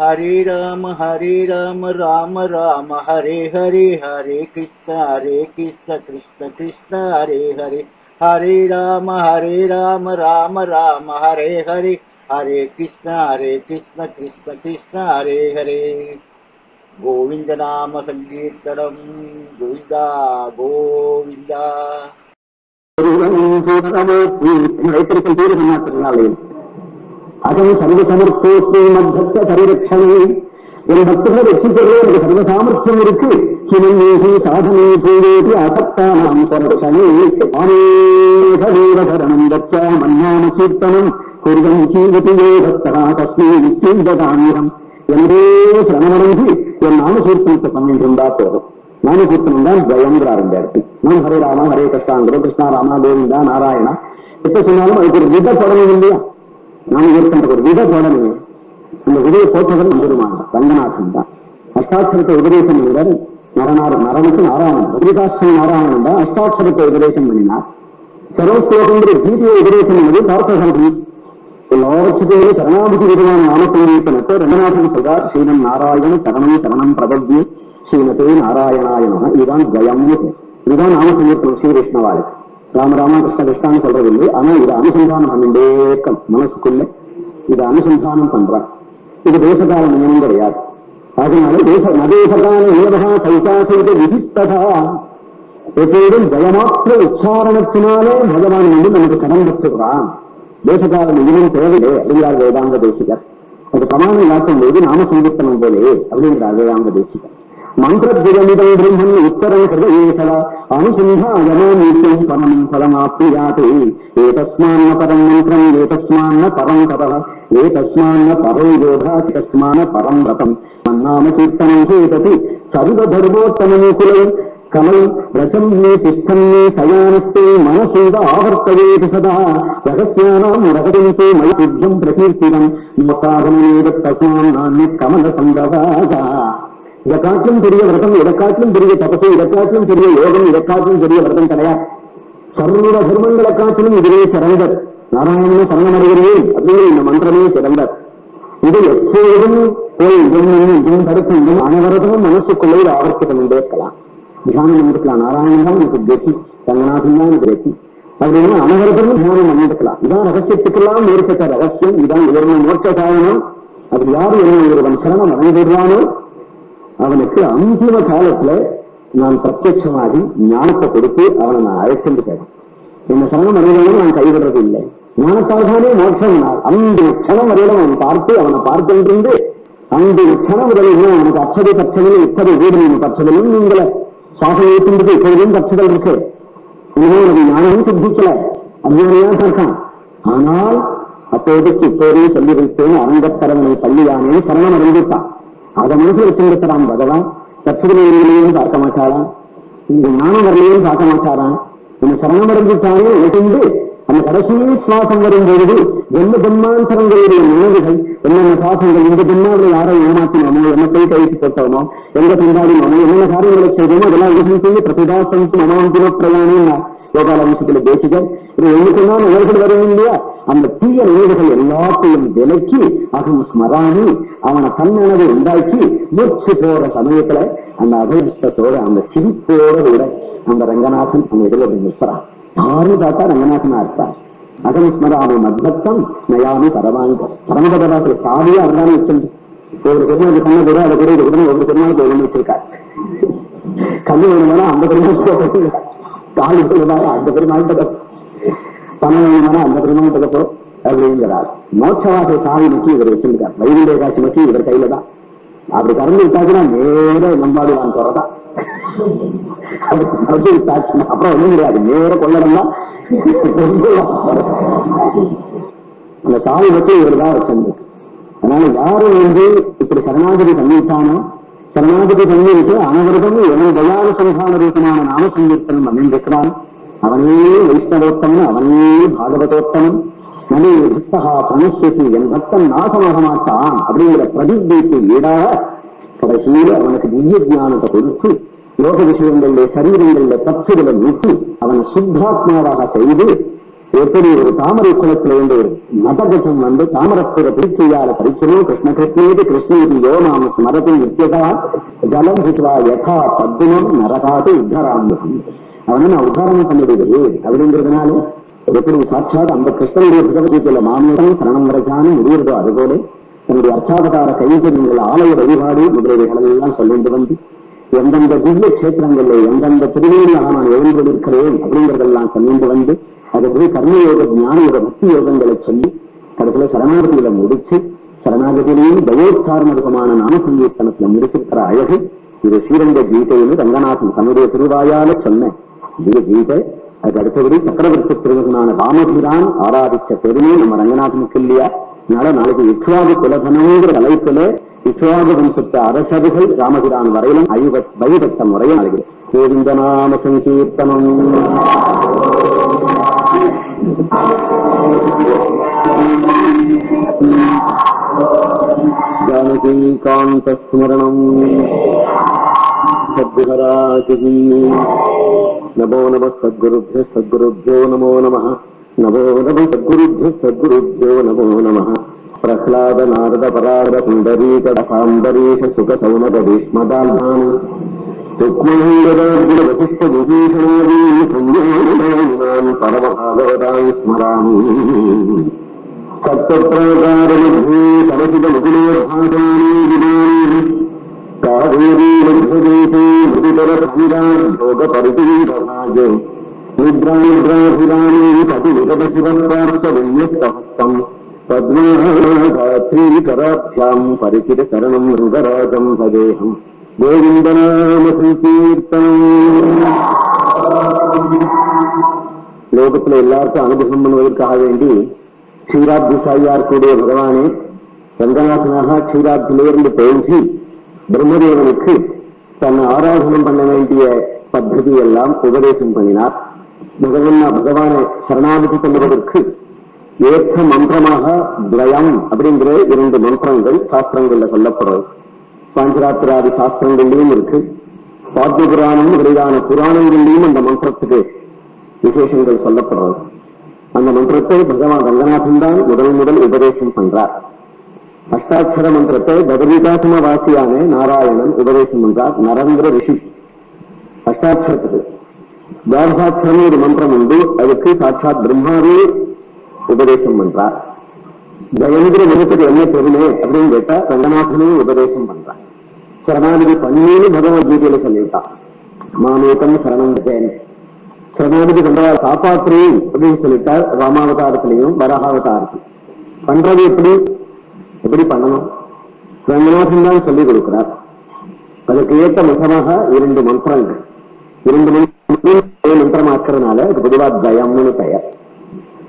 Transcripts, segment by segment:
ஹரே ராம ஹரே ராம ராம ராம ஹரே ஹரே ஹரே கிருஷ்ண ஹரே கிருஷ்ண கிருஷ்ண கிருஷ்ண ஹரே ஹரே. ஹரே ராம ஹரே ராம ராம ராம ஹரே ஹரே. ஹரே கிருஷ்ண ஹரே கிருஷ்ண கிருஷ்ண கிருஷ்ண ஹரே ஹரே. கோவிந்த நாம சங்கீர்த்தனம். கோவிந்தா கோவிந்தா. ரைத்தரிக்கும் பேரு அகம் சர்வ சமர்த்தோஸ்தி மத்தத்த பரிரட்சணே என் பக்தர்கள் ரட்சிக்கிறதே எனக்கு சர்வ சாமர்த்தியம் இருக்கு கிமேகி சாதனை பூவேதி அசக்தானாம் சரட்சணே ஆனேகதேவ சரணம் தச்ச மன்னான கீர்த்தனம் குருவம் ஜீவதி யோகத்தரா தஸ்மே நித்தியம் ததாமிரம் எனவே சரணமடைந்து என் நாமகீர்த்தனத்தை பண்ணிருந்தா போதும் நாமகீர்த்தனம் தான் ஜெயங்கிறார் இந்த இடத்தில் நான் ஹரே ராமா ஹரே கிருஷ்ணாங்கிற கிருஷ்ணா ராமா கோவிந்தா நாராயணா எப்ப சொன்னாலும் அதுக்கு ஒரு வித படணும் இல்லையா நாமகீர்த்தனுக்கு ஒரு வித போடலையே அந்த விதையை போட்டவர் நம்பெருமான் ரங்கநாதன் தான். அஷ்டாட்சரத்தை உபதேசம் பண்ணினார். நரநார நரனுக்கு நாராயணன். உபரிகாஷ்டம் நாராயணன் தான் அஷ்டாட்சரத்தை உபதேசம் பண்ணினார். சர்வஸ்லோகங்கிற கீதையை உபதேசம் பண்ணது பார்த்தசாமி லோகத்துக்கு சரணாபதி விதமான நாமசங்கீர்த்தனத்தை ரங்கநாதன் சொல்றார். ஸ்ரீனம் நாராயண சரணம் சரணம் பிரபத்திய ஸ்ரீமதே நாராயணாயன இதுதான் ஜயம்னு இதுதான் நாமசங்கீர்த்தனம் ஸ்ரீ விஷ்ணவாளுக்கு ராம கிருஷ்ண கிருஷ்ணான்னு சொல்றது இல்லை ஆனா இதை அனுசந்தானம் பண்ணிட்டே இருக்கும் மனசுக்குள்ள. இதை அனுசந்தானம் பண்றான் இது தேசகால நியமம் கிடையாது அதனால தேச நதேசகால நியமகா சைதாசைத விதிஸ்ததா எப்போதும் ஜயமாத்திர உச்சாரணத்தினாலே பகவான் வந்து நமக்கு கடன் பெற்றுகிறான். தேசகால நியமம் தேவையில்லை அப்படிங்கிறார் வேதாந்த தேசிகர். அது பிரமாணம் காட்டும் போது நாம சங்கீர்த்தனம் போலே அப்படிங்கிறார் வேதாந்த தேசிகர். మంత్రద్విగమిదం బ్రహ్మన్ ఉత్తరం హృదయేశవ అనుసంధాగమానీత్యం పరం ఫలమాప్నుయాత్ ఏతస్మాన్న పరం మంత్రం ఏతస్మాన్న పరం తప ఏతస్మాన్న పరో యోధాచి తస్మాన పరం వ్రతం. మన్నామ కీర్తనం చేతతి సర్వధర్మోత్తమనుకులం కమల్ రచమ్యే తిష్టమ్యే శయానస్తే మనసేవ ఆవర్తయేత సదా. రహస్యానాం రహదంతో మై యుద్ధం ప్రకీర్తిరం మోతాహమేవ తస్మాం నాణ్య కమల సంగవాదా இதை காட்டிலும் பெரிய விரதம் இதை காட்டிலும் பெரிய தபசு இதை காட்டிலும் பெரிய யோகம் இதை காட்டிலும் பெரிய விரதம் கிடையாது. சர்வ தர்மங்களை காட்டிலும் இதுவே சிறந்தர் நாராயணன சரணமடைகிறேன் அப்படிங்கிற இந்த மந்திரமே சிறந்தர் இது எப்போதும் போய் இதுவும் இதுவும் தடுக்கணும் அனைவரதும் மனசுக்குள்ளே இதை ஆவர்த்தி கொண்டே இருக்கலாம். தியானம் இருக்கலாம். நாராயணன் தான் எனக்கு கதி ரங்கநாதன் தான் எனக்கு கதி அப்படின்னு அனைவரதும் தியானம் பண்ணிருக்கலாம் இதான் ரகசியத்துக்கெல்லாம் ஏற்பட்ட ரகசியம். இதான் இவருடைய மோட்ச சாதனம். அது யாரு என்ன ஒருவன் சிரமம் அடைந்துடுவானோ அவனுக்கு அந்திம காலத்துல நான் பிரத்யட்சமாகி ஞானத்தை கொடுத்து அவனை நான் அழைச்சிட்டு கேட்டேன். என்ன சரணம் அடைவதும் நான் கைவிடுறது இல்லை. ஞானத்தாகவே மோட்சம் நாள் அந்த க்ஷணம் வரையிலும் அவன் பார்த்து அவனை பார்த்துட்டு அந்த க்ஷணம் வரையிலும் அவனுக்கு அச்சதை பச்சதில் இச்சதை வீடு நீங்க நீங்கள சுவாசம் ஏற்றுறது இப்பொழுதும் பச்சதல் இருக்கு. இனிமே அது ஞானமும் சித்திக்கல. அஞ்ஞானியா இருக்கான் ஆனால் அப்போதைக்கு இப்போதே சொல்லி வைத்தேன் அரங்கத்தரவனை பள்ளியானே சரணம் அடைந்துட்டான் அதை மனசுல வச்சிருக்கிறான் பகவான். தட்சதிலையும் பார்க்க மாட்டாளாம் இந்த ஞானம் வரலையும் பார்க்க மாட்டாராம். இந்த சரணம் அடைஞ்சிட்டானே உணர்ந்து அந்த கடைசி சுவாசம் வரும் பொழுது ஜென்ம ஜென்மாந்தரங்களுடைய நினைவுகள் என்னென்ன பாசங்கள் எந்த ஜென்மாவில் யாரை ஏமாத்தினோமோ என்ன போய் கழித்து போட்டோமோ எந்த கொண்டாடினோமோ என்னென்ன காரியங்களை செய்தோமோ அதெல்லாம் யோசனை செய்து பிரதிதாசம் மனோந்திர பிரயாணம் யோகால வம்சத்துல பேசிகள். இது எண்ணுக்குன்னா நினைவுகள் வரும் இல்லையா அந்த தீய நினைவுகள் எல்லாத்தையும் விலக்கி அகம் ஸ்மராணி அவனை தன்னளவை உண்டாக்கி மூச்சு போற சமயத்துல அந்த அபயத்தோட அந்த சிரிப்போட விட அந்த ரங்கநாதன் அந்த இதில் நிற்கிறான். யாரும் பார்த்தா ரங்கநாதனா இருப்பார்? அகம் ஸ்மராமி மத்பத்தம் நயாமி பரவாங்க. பரமபதவாசல சாதியா அவர்தான் வச்சிருந்து ஒரு பெருமாள் பண்ண கூட அதை கூட இது கூட ஒரு பெருமாளுக்கு ஒண்ணு வச்சிருக்கார். கண்ணு வேணுமானா அந்த பெருமாள் காலு பெருமாள் அந்த பெருமாள் சமயமான அந்த பெருமாள் அப்படிங்கிறார். மோட்சவாச சாவி நோக்கி இவர் வச்சிருக்கார். வைகுண்ட காசி நோக்கி இவர் கையில தான் அப்படி கறந்து விட்டாச்சுன்னா நேர நம்பாடுவான் துறதான். கறந்து விட்டாச்சுன்னா அப்புறம் ஒண்ணும் கிடையாது. நேர கொள்ளணும்னா தான் அந்த சாவி மட்டும் இவர் தான் வச்சிருந்து அதனால யாரும் வந்து இப்படி சரணாகதி பண்ணிவிட்டானோ சரணாகதி பண்ணிவிட்டு அனைவருக்கும் எவன் தயால சந்தான ரூபமான நாம சங்கீர்த்தனம் பண்ணிருக்கிறான் அவனே வைஷ்ணவோத்தமன் அவனே பாகவதோத்தமன். நமே பக்தகா பணசியத்தி என் பக்தன் நாசமாக மாட்டான் அப்படிங்கிற பிரதிஜைக்கு ஈடாக கடைசியில் அவனுக்கு திவ்ய ஜானத்தை கொடுத்து லோக விஷயங்களிலே சரீரங்களிலே பற்றுகளை நீக்கி அவன் சுத்தாத்மாவாக செய்து எப்படி ஒரு தாமரை குளத்தில் இருந்து ஒரு மதகஜம் வந்து தாமரப்புற திருச்சியால பரிச்சனும் கிருஷ்ண கிருஷ்ணேது கிருஷ்ணேதி யோ நாம ஸ்மரதி நித்தியதா ஜலம் ஹித்வா யதா பத்மம் நரகாது உத்தராம்பகம் அவனை நான் உத்தாரணம் பண்ணிடுது அப்படிங்கிறதுனால எப்படி சாட்சாத் அந்த கிருஷ்ணனுடைய பகவத்கீதையில மாமியம் சரணம் வரஜானு முடிகிறதோ அதுபோல தன்னுடைய அர்ச்சாவதார கைங்கரியங்கள் ஆலய வழிபாடு முதலியவைகள் எல்லாம் சொல்லிட்டு வந்து எந்தெந்த திவ்ய கஷேத்திரங்கள்ல எந்தெந்த திருவேணியாக நான் எழுந்திருக்கிறேன் அப்படிங்கிறதெல்லாம் சொல்லிட்டு வந்து அது போய் கர்மயோக ஞானியோட பக்தி யோகங்களை சொல்லி கடைசியில சரணாகதியில முடிச்சு சரணாகதியிலையும் பயோச்சாரணமான நாம சங்கீர்த்தனத்துல முடிச்சிருக்கிற அழகு இது ஸ்ரீரங்க கீதையில ரங்கநாதன் தன்னுடைய திருவாயால சொன்ன இந்த கீதை அதுக்கு அடுத்தபடி சக்கரவர்த்தி திருவகனான ராமபிரான் ஆராதிச்ச பெருமை நம்ம ரங்கநாதனுக்கு இல்லையா? அதனால நாளைக்கு இக்ஷாது குலதனங்கிற தலைப்புல இக்ஷாது வம்சத்த அரசர்கள் ராமபிரான் வரையிலும் ஐவ வைபக்த முறையை நாளைக்கு கோவிந்த நாம சங்கீர்த்தனம். ஜானகீகாந்த ஸ்மரணம். சத்குகராஜகி ನಮೋ ನಮಃ ಸದ್ಗುರುಭ್ಯ ಸದ್ಗುರುಭ್ಯೋ ನಮೋ ನಮಃ ನಮೋ ನಮಃ ಸದ್ಗುರುಭ್ಯ ಸದ್ಗುರುಭ್ಯೋ ನಮೋ ನಮಃ ಪ್ರಹ್ಲಾದ ನಾರದ ಪರಾರದ ಪುಂಡರೀಕ ಸಾಂಬರೀಷ ಸುಖ ಸೌಮದ ಭೀಷ್ಮದಾಲ್ಭಾನ ರುಕ್ಮಹೀಂಗದಾಭೂಷಣಾದೀ ಪರಮಹಾಗವದಾಂ ಸ್ಮರಾಮಿ ಸಪ್ತಪ್ರಾಕಾರಮಧ್ಯೆ ಸಮಸಿದ ಮುಗುಲ రుద్రముఖముడు రుద్రాంధ్రాభిరాణీ పతి విగత శివరాస్తవయ్యస్తహస్తం పద్మాభ్రీకరాభ్యాం పరిచిర శరణం మృగరాజం భజేహం గోవిందనామ సంకీర్తనం ലോകത്തിലെ എല്ലാവർക്കും അനുഗ്രഹമുള്ളവർക്കാക വേണ്ടി ക്ഷീരാബ്ദിസായിയാർ കൂടിയ ഭഗവാനെ രംഗനാഥനാഹ ക്ഷീരാബ്ദിലേറിന്റെ തോന്നി ബ്രഹ്മദേവനുക്ക് തന്നെ ആരാധനം പണ വേണ്ടിയ பத்ததி எல்லாம் உபதேசம் பண்ணினார். பகவன் பகவானை சரணாகதி பண்ணுவதற்கு ஏற்ற மந்திரமாக துவயம் அப்படிங்கிற இரண்டு மந்திரங்கள் சாஸ்திரங்கள்ல சொல்லப்படுறது. பாஞ்சராத்திராதி சாஸ்திரங்கள்லயும் இருக்கு. பாத்ய புராணம் முதலான புராணங்கள்லயும் அந்த மந்திரத்துக்கு விசேஷங்கள் சொல்லப்படுறது. அந்த மந்திரத்தை பகவான் ரங்கநாதன் தான் முதல் முதல் உபதேசம் பண்றார். அஷ்டாட்சர மந்திரத்தை பதவிகாசம வாசியான நாராயணன் உபதேசம் பண்றார். நரேந்திர ரிஷி. அஷ்டாட்சரத்துக்கு துவாதசாட்சரம் ஒரு மந்திரம் உண்டு. அதுக்கு சாட்சாத் பிரம்மாவே உபதேசம் பண்றார். ஜெயந்திர விருப்பது என்ன பெருமை அப்படின்னு கேட்டா ரங்கநாதனே உபதேசம் பண்றார். சரணாதிபதி பண்ணின்னு பகவத்கீதையில சொல்லிவிட்டான் மாமேகம் சரணம் ஜெயன் சரணாதிபதி பண்றதா காப்பாற்றுவேன் அப்படின்னு சொல்லிட்டார் ராமாவதாரத்திலையும் வராகாவதாரத்திலும் பண்றது எப்படி? எப்படி பண்ணணும்? ரங்கநாதன் தான் சொல்லிக் கொடுக்கிறார். அதுக்கு ஏற்ற முகமாக இரண்டு மந்திரங்கள். இரண்டு மந்திரம் மந்திரமாக்குறதுனால அது பொதுவா தயம்னு பெயர்.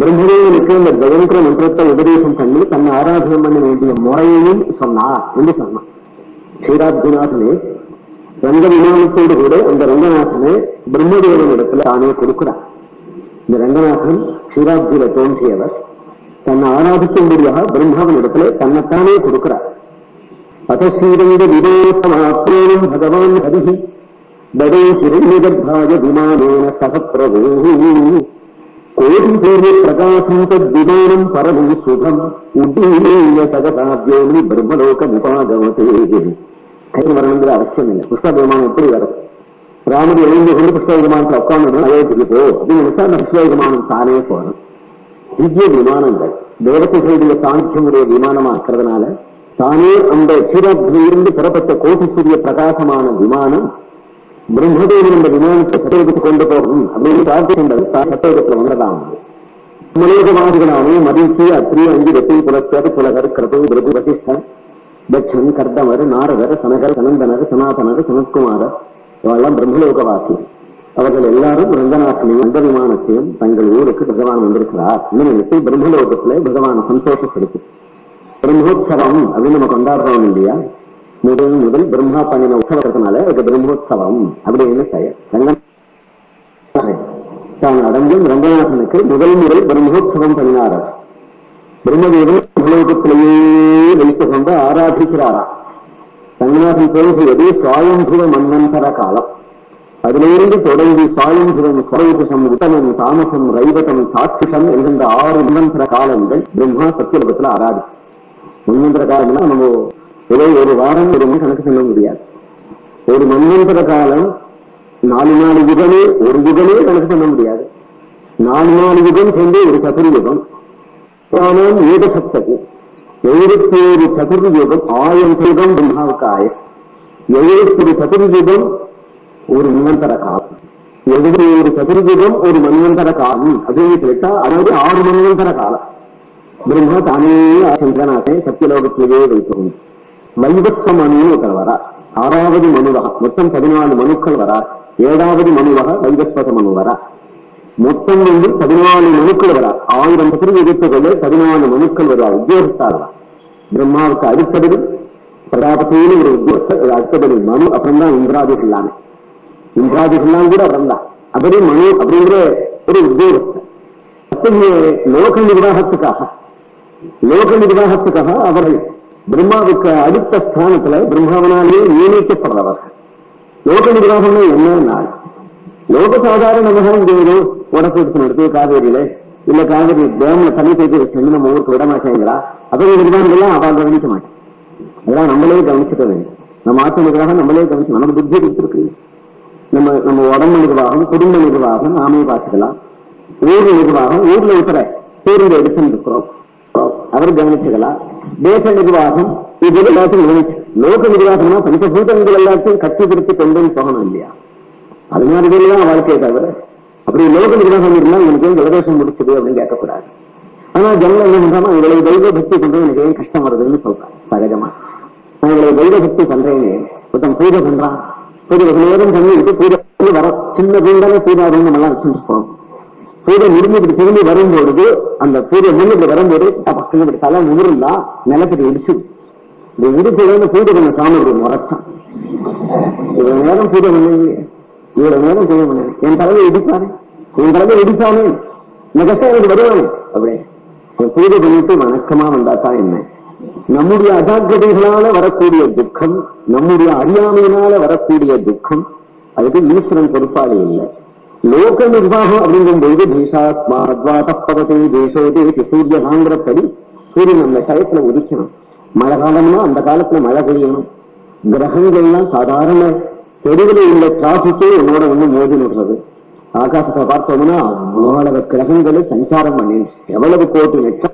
பிரம்மதேவனுக்கு இந்த ஜெயந்திர மந்திரத்தை உபதேசம் பண்ணி தன்னை ஆராதனம் பண்ண வேண்டிய முறையையும் சொன்னார் என்று சொன்னான் ஸ்ரீராஜ்நாதனே ரங்க விமானத்தோடு கூட அந்த ரங்கநாதனை பிரம்மதேவன் இடத்துல தானே கொடுக்கிறார். இந்த ரங்கநாதன் ஸ்ரீராஜ்யில தோன்றியவர். தன்னை ஆராதிக்கும்படியாக பிரம்மாவின் இடத்துல தன்னைத்தானே கொடுக்கிறார். அத்தீரங்க விதோசமாப்ரேணும் பகவான் ஹரிஹி. படே ஹிரண்யகர்பாய விமானேன சக பிரபு கோடி சூரிய பிரகாசம் தத்விமானம் பரமம் சுகம் உட்டீய சகசாத்யோனி பிரம்மலோக முபாகவதே கை வரணுங்கிற அவசியம் இல்லை புஷ்ப விமானம் எப்படி வரும் ராமர் எழுந்து கொண்டு புஷ்ப விமானத்தை உட்காந்து அயோத்திக்கு போ அப்படின்னு நினைச்சா அந்த புஷ்ப விமானம் தானே போகணும் திவ்ய விமானங்கள் தேவத்தைகளுடைய சாங்கியமுடைய விமானமா இருக்கிறதுனால தானே அந்த சிறப்பிலிருந்து பெறப்பட்ட கோட்டி சூரிய பிரகாசமான விமானம் பிரம்மதேவன் இந்த விமானத்தை சட்டத்துக்கு கொண்டு போகும் அப்படின்னு பிரார்த்திக்கின்றது சட்டத்தில் வந்ததாம் மலேகவாதிகளானே மதிச்சு அத்ரி அஞ்சு வெற்றி புலஸ்தர் புலகர் கிரது பிரபு வசிஷ்டர் தட்சன் கர்தமர் நாரதர் சனகர் சனந்தனர் சனாதனர் சனத்குமாரர் இவெல்லாம் பிரம்மலோகவாசி. அவர்கள் எல்லாரும் ரங்கநாதனையும் அந்த விமானத்தையும் தங்கள் ஊருக்கு பகவான் வந்திருக்கிறார். நினைத்து பிரம்மலோகத்துல பகவான் சந்தோஷப்படுத்து. பிரம்மோத்சவம் அப்படின்னு நம்ம கொண்டாடுறோம் இல்லையா? முதல் முதல் பிரம்மா பண்ணின உற்சவத்தினால அதுக்கு பிரம்மோத்சவம் அப்படின்னு பெயர் தான் அடங்கும் ரங்கநாதனுக்கு முதல் முதல் பிரம்மோத்சவம் பண்ணினார். பிரம்மதேவன் உலோகத்திலேயே வைத்துக் கொண்டு ஆராதிக்கிறாராம் ரங்கநாதன் பேசுவது சுவாயம்புவ மன்னந்தர காலம். அதிலிருந்து தொடங்கி சாயம்புரம் சரோஜசம் உத்தமம் தாமசம் ரைவதம் சாட்சிஷம் என்கின்ற ஆறு மன்னந்தர காலங்கள் பிரம்மா சத்தியலோகத்தில் ஆராதிச்சு மன்னந்தர காலம்னா நம்ம இதை ஒரு வாரம் ஒரு மணி கணக்கு சொல்ல முடியாது. ஒரு மன்மந்திர காலம் நாலு நாலு யுகமே ஒரு யுகமே கணக்கு சொல்ல முடியாது. நாலு நாலு யுகம் சேர்ந்து ஒரு சதுர்யுகம். ஆனால் ஏக சப்தகு எழுபத்தி ஏழு சதுர்யுகம் ஆயிரம் யுகம் பிரம்மாவுக்கு ஆயம் எழுபத்தி ஒரு சதுர்யுகம் ஒரு மன்வந்தர காலம். எழுபத்தி ஒரு சதுர்யுகம் ஒரு மன்வந்தர காலம். அப்படின்னு சொல்லிட்டா அதாவது ஆறு மன்வந்தர காலம். பிரம்மா தானே சந்திரநாதன் சத்தியலோகத்திலேயே வைத்தோம் வைவஸ்வ மனுன்னு ஒருத்தர் வரா ஆறாவது மனுவக மொத்தம் பதினாலு மனுக்கள் வரா ஏழாவது மனுவக வைவஸ்வத மனு வரா மொத்தம் வந்து பதினாலு மனுக்கள் வரா ஆயிரம் சதுர்யுகத்துக்குள்ளே பதினாலு மனுக்கள் வரா உத்தியோகஸ்தார் வரா பிரம்மாவுக்கு அடுத்தபடி பிரஜாபதினு ஒரு உத்தியோகஸ்தர் அடுத்தபடி மனு அப்புறம் தான் இந்திராதிகள் எல்லாமே இந்திராதிகள்லாம் கூட அப்புறம் தான் அவரே மனு அப்படிங்கிற ஒரு உத்தியோகஸ்தர். அத்தகைய லோக நிர்வாகத்துக்காக லோக நிர்வாகத்துக்காக அவர்கள் பிரம்மாவுக்கு அடுத்த ஸ்தானத்துல பிரம்மாவனாலேயே நியமிக்கப்படுறவர்கள் லோக நிர்வாகம்னா என்னன்னா லோக சாதாரண இங்க ஏதோ உடப்பு எடுத்து காவேரியில. இல்ல காவேரி டேம்ல தண்ணி தேக்கி வச்சு நம்ம ஊருக்கு விட மாட்டேங்கிறா. அத்தகைய நிர்வாகங்கள்லாம் அவள் கவனிக்க மாட்டேன் அதெல்லாம் நம்மளே கவனிச்சுக்க வேண்டும் நம்ம ஆத்ம நிர்வாகம் நம்மளே கவனிச்சு நம்ம புத்தி கொடுத்துருக்கு நம்ம நம்ம உடம்பு நிர்வாகம் குடும்ப நிர்வாகம் நாமே பார்த்துக்கலாம். ஊர் நிர்வாகம் ஊர்ல இருக்கிற பேருந்து எடுத்துட்டு இருக்கிறோம். அவர் கவனிச்சுக்கலாம். தேச நிர்வாகம் இது எல்லாத்தையும் லோக நிர்வாகம்னா பஞ்சபூதங்கள் எல்லாத்தையும் கட்டி பிடித்து கொண்டு போகணும் இல்லையா? அது மாதிரி தான் வாழ்க்கையை தவிர அப்படி லோக நிர்வாகம் இருந்தா எனக்கு ஏன் ஜலதோஷம் முடிச்சது அப்படின்னு கேட்கக்கூடாது. ஆனா ஜனங்கள் என்ன பண்றாங்க இவ்வளவு தெய்வ பக்தி பண்றது எனக்கு ஏன் கஷ்டம் வருதுன்னு சொல்றாங்க சகஜமா. நான் இவ்வளவு தெய்வ பக்தி பண்றேன்னு ஒருத்தன் பூஜை பண்றான். பூஜை நேரம் பண்ணி விட்டு பூஜை வர சின்ன பூண்டாலே பூஜா ரூம் நம்ம எல்லாம் வச்சுட்டு போகணும் பூஜை இருந்து இப்படி திரும்பி வரும்பொழுது அந்த பூஜை முடிஞ்சு வரும்போது பக்கத்துல இப்படி தலை நிமிர்ந்தா நிலத்துக்கு இடிச்சு இந்த இடிச்சதுல பூஜை பண்ண சாமி இப்படி முறைச்சான். இவ்வளவு நேரம் பூஜை பண்ணீங்க இவ்வளவு நேரம் பூஜை பண்ணேன். என் தலையை இடிப்பானே? என் தலையை இடிப்பானே? இந்த எனக்கு வருவானே? அப்படியே பூஜை பண்ணிட்டு வணக்கமா வந்தாத்தான் என்ன? நம்முடைய அஜாக்கிரதைகளால வரக்கூடிய துக்கம் நம்முடைய அறியாமையினால வரக்கூடிய துக்கம் அதுக்கு ஈஸ்வரன் பொறுப்பாளி இல்லை. லோக நிர்வாகம் அப்படிங்கும் பொழுது தேசாத்மாத்வாதப்பவதே தேசோதே சூரியகாங்கிறபடி சூரியன் அந்த டயத்துல உதிக்கணும். மழை காலம்னா அந்த காலத்துல மழை பெய்யணும். கிரகங்கள்லாம் சாதாரண தெருவில் உள்ள டிராபிக்கே என்னோட வந்து மோதி விடுறது. ஆகாசத்தை பார்த்தோம்னா அவ்வளவு கிரகங்களை சஞ்சாரம் பண்ணி எவ்வளவு கோட்டு லட்சம்